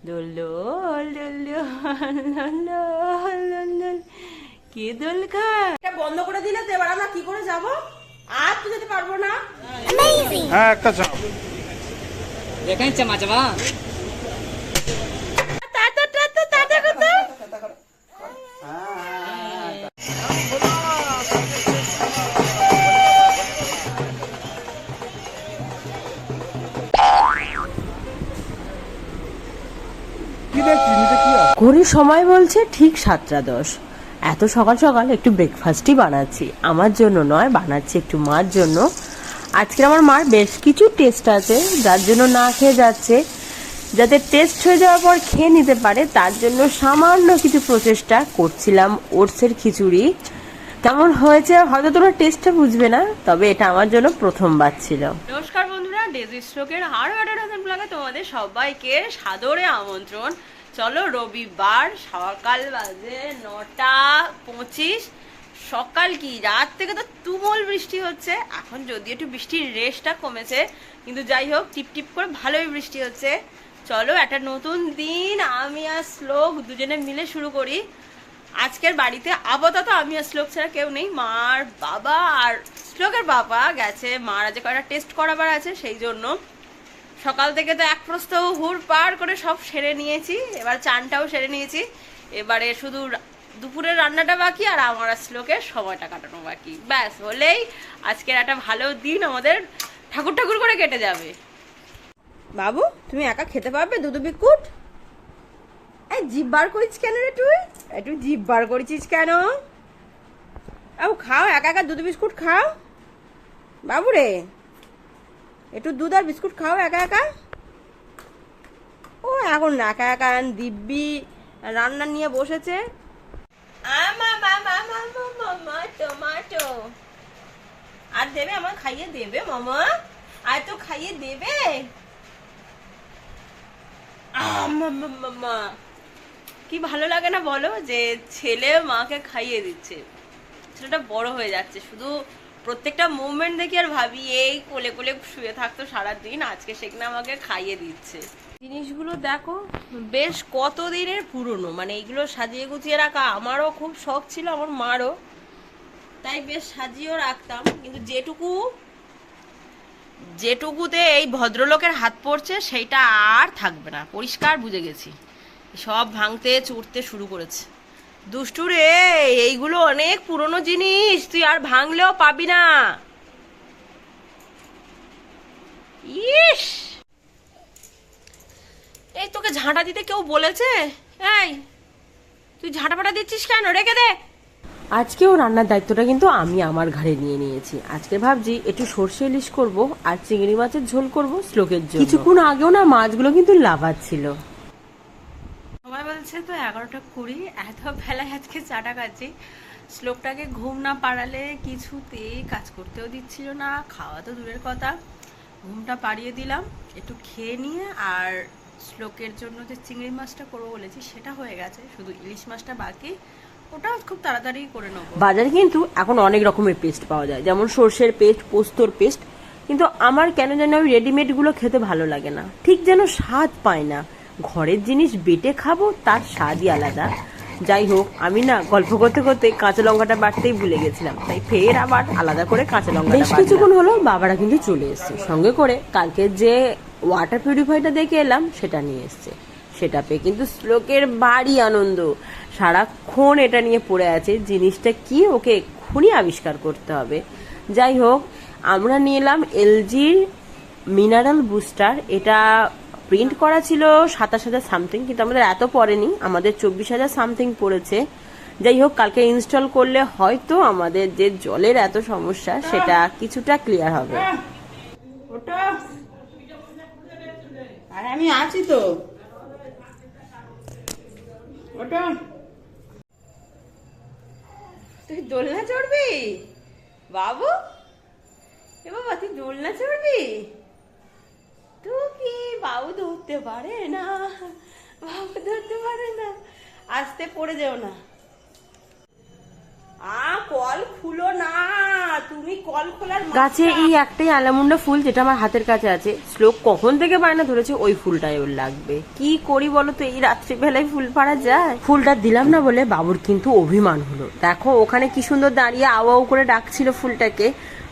দোল দোল কি দোল এটা বন্ধ করে দিলে তো এবার আমরা কি করে যাব? আর তো যেতে পারব না। হ্যাঁ একটা চাপ দেখেন চামা তাতা ঘড়ির সময় বলছে ঠিক সাতটা দশ। এত সকাল সকাল একটু ব্রেকফাস্টই বানাচ্ছি। আমার জন্য নয়, বানাচ্ছি একটু মার জন্য। আজকে আমার মার বেশ কিছু টেস্ট আছে, যার জন্য না খেয়ে যাচ্ছে। যাতে টেস্ট হয়ে যাওয়ার পর খেয়ে নিতে পারে, তার জন্য সামান্য কিছু প্রচেষ্টা করছিলাম ওটসের খিচুড়ি। কেমন হয়েছে হয়তো তোমরা টেস্টটা বুঝবে না, তবে এটা আমার জন্য প্রথমবার ছিল। নমস্কার বন্ধুরা ডেজি স্ট্রোকের হার ব্লগে তোমাদের সবাইকে সাদরে আমন্ত্রণ। চলো রবিবার, সকাল বাজে নটা পঁচিশ। সকাল কি? রাত থেকে তো তুমুল বৃষ্টি হচ্ছে। এখন যদি একটু বৃষ্টির রেশটা কমেছে, কিন্তু যাই হোক, টিপ টিপ করে ভালোই বৃষ্টি হচ্ছে। চলো, একটা নতুন দিন, আমি আর শ্লোক দুজনে মিলে শুরু করি। আজকের বাড়িতে আপাতত আমি আর শ্লোক ছাড়া কেউ নেই, মার বাবা আর শ্লোকের বাবা গেছে। মার আজ কয়টা টেস্ট করাবার আছে, সেই জন্য। সকাল থেকে তো এক প্রস্ত হুর পার করে সব সেরে নিয়েছি, এবার চানটাও সেরে নিয়েছি। এবারে শুধু দুপুরের রান্নাটা বাকি আর আমার আর শ্লোকের সময়টা কাটানো বাকি। ব্যাস, হলেই আজকের একটা ভালো দিন আমাদের ঠাকুর ঠাকুর করে কেটে যাবে। বাবু, তুমি একা খেতে পারবে দুধু বিকুট এই জিভ বার করিস কেন রে তুই? একটু জিভ বার করেছিস কেন? আবু খাও, একা একা দুধ বিস্কুট খাও। বাবু রে একটু দুধ আর বিস্কুট খাও, একা একা? ও, এখন একা একা দিব্যি রান্না নিয়ে বসেছে। আর দেবে আমার, খাইয়ে দেবে, মামা। আর তো খাইয়ে দেবে। কি ভালো লাগে না বলো যে ছেলে মাকে খাইয়ে দিচ্ছে। ছেলেটা বড় হয়ে যাচ্ছে, শুধু প্রত্যেকটা মুভমেন্ট দেখি আর ভাবি, এই কোলে কোলে শুয়ে থাকতো সারাদিন, আজকে সেখানে আমাকে খাইয়ে দিচ্ছে। জিনিসগুলো দেখো, বেশ কত দিনের পুরনো মানে এইগুলো সাজিয়ে গুছিয়ে রাখা আমারও খুব শখ ছিল, আমার মারও। তাই বেশ সাজিয়েও রাখতাম, কিন্তু যেটুকু, যেটুকুতে এই ভদ্রলোকের হাত পড়ছে, সেইটা আর থাকবে না। পরিষ্কার বুঝে গেছি। সব ভাঙতে, চুরতে শুরু করেছে। দুষ্টু রে এইগুলো অনেক পুরনো জিনিস তুই আর ভাঙলেও পাবি না। ইস! এই তোকে ঝাঁটা দিতে কেউ বলেছে? এই তুই ঝাঁটা ফাটা দিচ্ছিস কেন? রেখে দে। আজকেও রান্নার দায়িত্বটা কিন্তু আমি আমার ঘাড়ে নিয়ে নিয়েছি। আজকে ভাবছি একটু সর্ষে ইলিশ করব আর চিংড়ি মাছের ঝোল করব শ্লোকের জন্য। কিছুক্ষণ আগেও না মাছগুলো কিন্তু লাভাচ্ছিল সময় বলছে তো এগারোটা কুড়ি, এত বেলায় আজকে চাটা খাচ্ছি। শ্লোকটাকে ঘুম না পাড়ালে কিছুতেই কাজ করতেও দিচ্ছিল না, খাওয়া তো দূরের কথা। ঘুমটা পাড়িয়ে দিলাম, একটু খেয়ে নিয়ে আর শ্লোকের জন্য যে চিংড়ি মাছটা করব বলেছি, সেটা হয়ে গেছে। শুধু ইলিশ মাছটা বাকি, ওটা খুব তাড়াতাড়ি করে নেব। বাজারে কিন্তু এখন অনেক রকমের পেস্ট পাওয়া যায়। যেমন সর্ষের পেস্ট, পোস্তর পেস্ট। কিন্তু আমার কেন যেন ওই রেডিমেডগুলো খেতে ভালো লাগে না। ঠিক যেন স্বাদ পায় না। ঘরের জিনিস বেটে খাব তার স্বাদই আলাদা। যাই হোক আমি না গল্প করতে করতে কাঁচা লঙ্কাটা বাটতেই ভুলে গেছিলাম। তাই ফের আবার আলাদা করে কাঁচা লঙ্কা বেশ কিছুক্ষণ হলো বাবারা কিন্তু চলে এসছে। সঙ্গে করে কালকে যে ওয়াটার পিউরিফাইটা দেখে এলাম সেটা নিয়ে এসছে। সেটা পেয়ে কিন্তু শ্লোকের বাড়ি আনন্দ। সারাক্ষণ এটা নিয়ে পড়ে আছে জিনিসটা কি ওকে এক্ষুনি আবিষ্কার করতে হবে। যাই হোক আমরা নিয়ে এলাম এলজির মিনারেল বুস্টার এটা প্রিন্ট করা ছিল সাতাশ হাজার সামথিং কিন্তু আমাদের এত পড়েনি। আমাদের চব্বিশ হাজার সামথিং পড়েছে। যাই হোক, কালকে ইনস্টল করলে হয়তো আমাদের যে জলের এত সমস্যা, সেটা কিছুটা ক্লিয়ার হবে। আমি আছি তো। ওটা। তুই দোলনা চড়বি? বাবু? এ বাবা, তুই দোলনা চড়বি? ধরতে পারে না বাবু ধরতে পারে না। আসতে পড়ে যেও না। আ কল খুলো না তুমি কল খোলার গাছে এই একটাই আলামুন্ডা ফুল যেটা আমার হাতের কাছে আছে। শ্লোক কখন থেকে বায়না ধরেছে ওই ফুলটাই ওর লাগবে। কি করি বলো তো এই রাত্রিবেলায় ফুল পাড়া যায়? ফুলটা দিলাম না বলে বাবুর কিন্তু অভিমান হলো। দেখো ওখানে কি সুন্দর দাঁড়িয়ে আওয়াও করে ডাকছিল ফুলটাকে।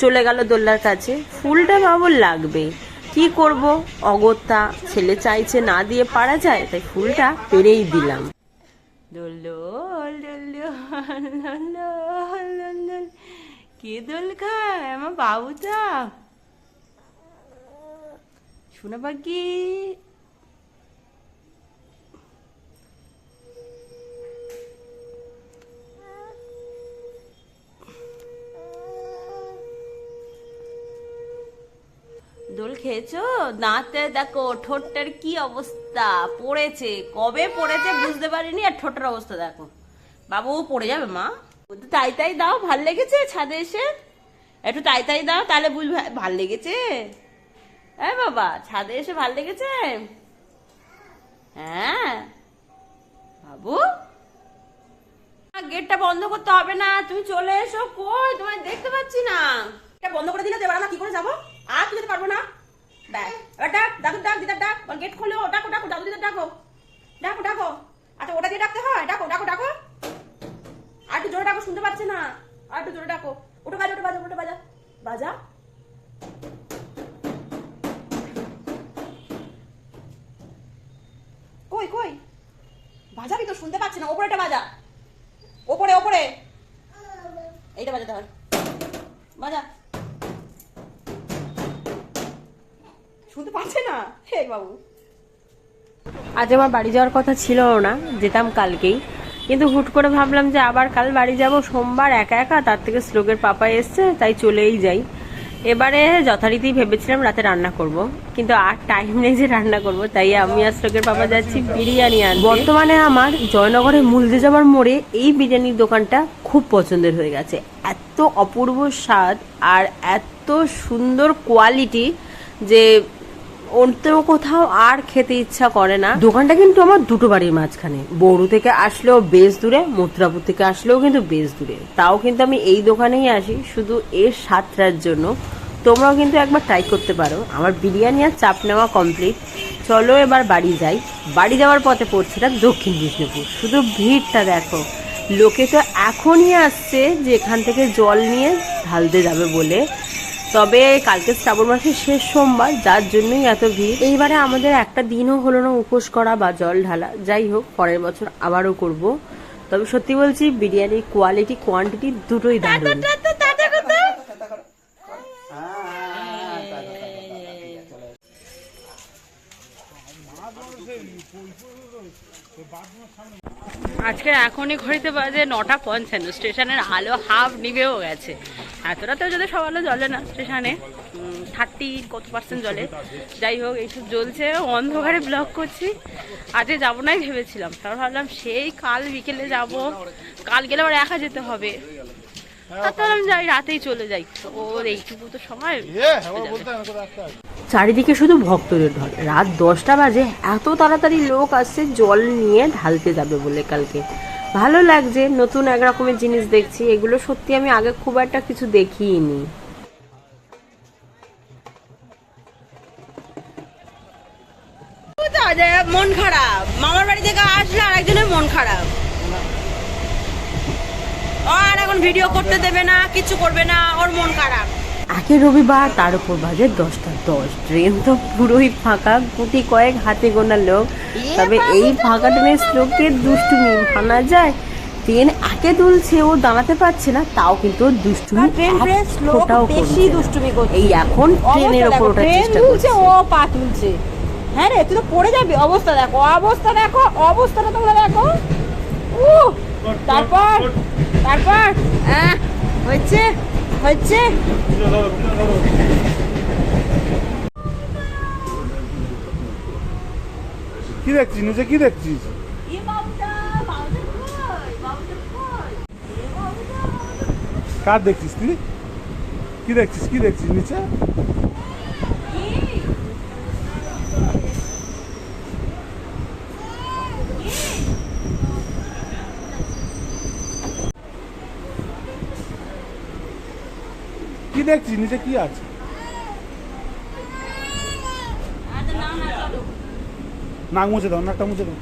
চলে গেল দোল্লার কাছে। ফুলটা বাবুর লাগবে। কি করব? অগত্যা ছেলে চাইছে না দিয়ে পারা যায়, তাই ফুলটা পেরেই দিলাম। কে দোল খায় আমার বাবুটা। শোনা পাখি। দোল খেয়েছো? দাঁতে দেখো ঠোঁটটার কি অবস্থা? পড়েছে। কবে পড়েছে বুঝতে পারিনি, আর ঠোঁটের অবস্থা দেখো। বাবু পড়ে যাবে, মা। তাই তাই দাও, ভালো লেগেছে ছাদে এসে? একটু তাই তাই দাও, তাহলে বুঝবে ভালো লেগেছে? হ্যাঁ বাবা, ছাদে এসে ভালো লেগেছে? হ্যাঁ বাবু? গেটটা বন্ধ করতে হবে না, তুমি চলে এসো, কই? তোমায় দেখতে পাচ্ছি না। এটা বন্ধ করে দিলে তো এবার আমরা কি করে যাব? আর তুই যেতে পারব না? ব্যাস। এবার ডাক ডাক দিদার ডাক। গেট খোলো। ডাকো ডাকো দাদু দিদার ডাকো। ডাকো ডাকো। আচ্ছা ওটা দিয়ে ডাকতে হয়? ডাকো ডাকো ডাকো। আর একটু জোরে ডাকো, শুনতে পাচ্ছে না। আর একটু জোরে ডাকো। ওটা বাজা ওটা বাজা ওটা বাজা। বাজা? কই কই? বাজাবি তো, শুনতে পাচ্ছি না। ওপরেটা বাজা। ওপরে ওপরে। এইটা বাজাতে হয়। বাজা। শুনতে পাচ্ছে না? হে বাবু। আজ আমার বাড়ি যাওয়ার কথা ছিল না যেতাম কালকেই। কিন্তু হুট করে ভাবলাম যে আবার কাল বাড়ি যাব সোমবার একা একা তার থেকে শ্লোকের পাপা এসছে তাই চলেই যাই। এবারে যথারীতি ভেবেছিলাম রাতে রান্না করব কিন্তু আর টাইম নেই যে রান্না করব তাই আমি আর শ্লোকের পাপা যাচ্ছি বিরিয়ানি আনতে। বর্তমানে আমার জয়নগরের মুলদে যাবার মোড়ে এই বিরিয়ানির দোকানটা খুব পছন্দের হয়ে গেছে। এত অপূর্ব স্বাদ আর এত সুন্দর কোয়ালিটি যে অন্য কোথাও আর খেতে ইচ্ছা করে না। দোকানটা কিন্তু আমার দুটো বাড়ির মাঝখানে। বড়ু থেকে আসলেও বেশ দূরে মথুরাপুর থেকে আসলেও কিন্তু বেশ দূরে। তাও কিন্তু আমি এই দোকানেই আসি, শুধু এর সাতটার জন্য। তোমরাও কিন্তু একবার ট্রাই করতে পারো। আমার বিরিয়ানি আর চাপ নেওয়া কমপ্লিট চলো এবার বাড়ি যাই। বাড়ি যাওয়ার পথে পড়ছে না দক্ষিণ বিষ্ণুপুর। শুধু ভিড়টা দেখো। লোকে তো এখনই আসছে যে এখান থেকে জল নিয়ে ঢালতে যাবে বলে। তবে কালকে শ্রাবণ মাসের শেষ সোমবার যার জন্যই এত ভিড়। এইবারে আমাদের একটা দিনও হলো না উপোস করা বা জল ঢালা। যাই হোক পরের বছর আবারও করব। তবে সত্যি বলছি বিরিয়ানির কোয়ালিটি কোয়ান্টিটি দুটোই দারুণ। আজকে এখনই ঘড়িতে বাজে নটা পঞ্চান্ন। স্টেশনের আলো হাফ নিভেও গেছে। এত রাতেও যদি সব আলো জ্বলে না স্টেশনে থার্টি কত পার্সেন্ট জলে যাই হোক এইসব জ্বলছে অন্ধকারে ব্লক করছি। আজকে যাব নাই ভেবেছিলাম। তারপর ভাবলাম সেই কাল বিকেলে যাব। কাল গেলে আবার একা যেতে হবে। ভাবলাম যাই রাতেই চলে যাই। ওর এইটুকু তো সময়। চারিদিকে শুধু ভক্তদের ঢল রাত দশটা বাজে এত তাড়াতাড়ি লোক আসছে জল নিয়ে ঢালতে যাবে বলে কালকে। ভালো লাগছে, নতুন এক রকমের জিনিস দেখছি, এগুলো সত্যি আমি আগে খুব একটা কিছু দেখিনি। মন খারাপ? মামার বাড়ি থেকে আসলে আর একজনের মন খারাপ। আর এখন ভিডিও করতে দেবে না, কিছু করবে না, ওর মন খারাপ। আগে রবিবার তার উপর বাজে দশটা দশ। ট্রেন তো পুরোই ফাঁকা গুটি কয়েক হাতে গোনা লোক। তবে এই ফাঁকা ট্রেনের শ্লোককে দুষ্টুমি মানা যায়। ট্রেন একে দুলছে ও দাঁড়াতে পারছে না তাও কিন্তু দুষ্টুমি ফোঁটাও বেশি দুষ্টুমি করছে। এই এখন ট্রেনের ওপর ওঠার চেষ্টা করছে। ও পা তুলছে। হ্যাঁ রে তুই তো পড়ে যাবি অবস্থা দেখো অবস্থা দেখো অবস্থাটা তোমরা দেখো। তারপর তারপর হ্যাঁ হচ্ছে হচ্ছে? কি দেখছিস? নিচে কি দেখছিস? কার দেখছিস তুই? কি দেখছিস? কি দেখছিস নিচে? কি দেখছিস? নিচে কি আছে? নাক মুছে দাও নাকটা মুছে দাও।